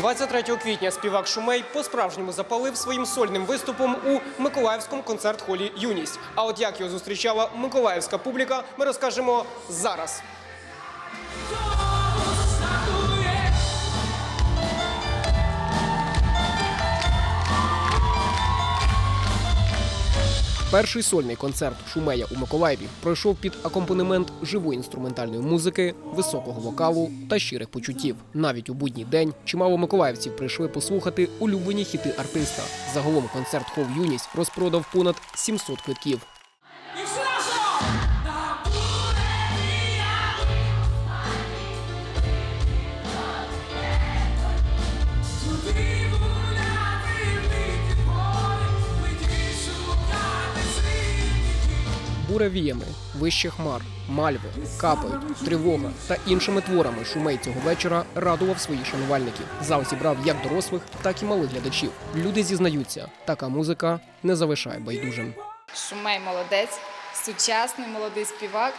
23 квітня співак Шумей по-справжньому запалив своїм сольним виступом у Миколаївському концерт-холі Юність. А от як його зустрічала миколаївська публіка, ми розкажемо зараз. Перший сольний концерт Шумея у Миколаєві пройшов під акомпанемент живої інструментальної музики, високого вокалу та щирих почуттів. Навіть у будній день чимало миколаївців прийшли послухати улюблені хіти артиста. Загалом концерт Хов Юність розпродав понад 700 квитків. Буревіями, вище хмар, мальви, капають, тривога та іншими творами шумей цього вечора радував своїх шанувальників. Зал зібрав як дорослих, так і малих глядачів. Люди зізнаються, така музика не залишає байдужим. Шумей молодець, сучасний молодий співак,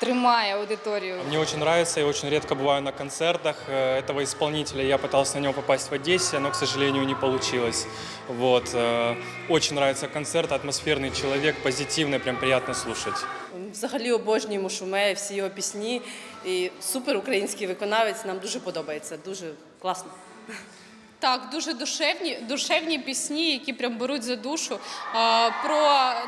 тримає аудиторію. Мне очень нравится, я очень редко бываю на концертах э, этого исполнителя. Я пытался на него попасть в Одессе, но, к сожалению, не получилось. Вот. э, Очень нравится концерт, атмосферный человек, позитивный, прям приятно слушать. Взагалі обожнюємо Шумея, всі його пісні. І супер український виконавець нам дуже подобається. Дуже класно. Так, дуже душевні, душевні пісні, які прям беруть за душу. А, Про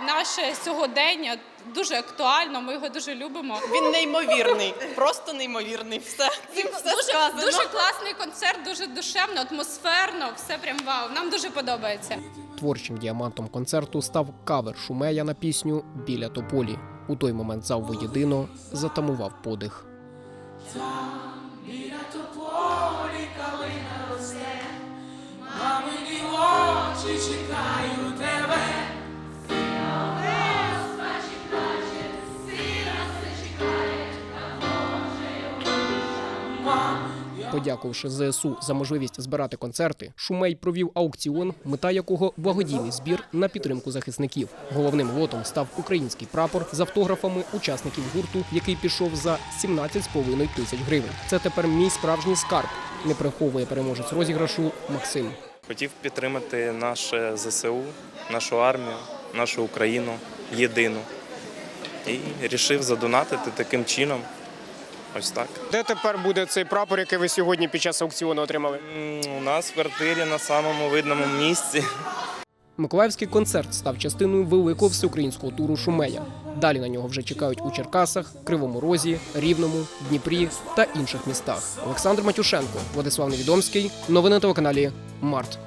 наше сьогодення дуже актуально. Ми його дуже любимо. Він неймовірний, просто неймовірний. Все цим все Дуже, сказано. дуже класний концерт, дуже душевно, атмосферно. Все прям вау. Нам дуже подобається. Творчим діамантом концерту став кавер Шумея на пісню Біля тополі. У той момент зал воєдино затамував подих. Подякувавши ЗСУ за можливість збирати концерти, Шумей провів аукціон, мета якого благодійний збір на підтримку захисників. Головним лотом став український прапор з автографами учасників гурту, який пішов за 17,5 тисяч гривень. Це тепер мій справжній скарб. Не приховує переможець розіграшу Максим. Хотів підтримати наше ЗСУ, нашу армію, нашу Україну єдину. І вирішив задонатити таким чином. Ось так. Де тепер буде цей прапор, який ви сьогодні під час аукціону отримали? У нас в квартирі на самому видному місці. Миколаївський концерт став частиною великого всеукраїнського туру Шумея. Далі на нього вже чекають у Черкасах, Кривому Розі, Рівному, Дніпрі та інших містах. Олександр Матюшенко, Владислав Невідомський. Новини на телеканалі Март.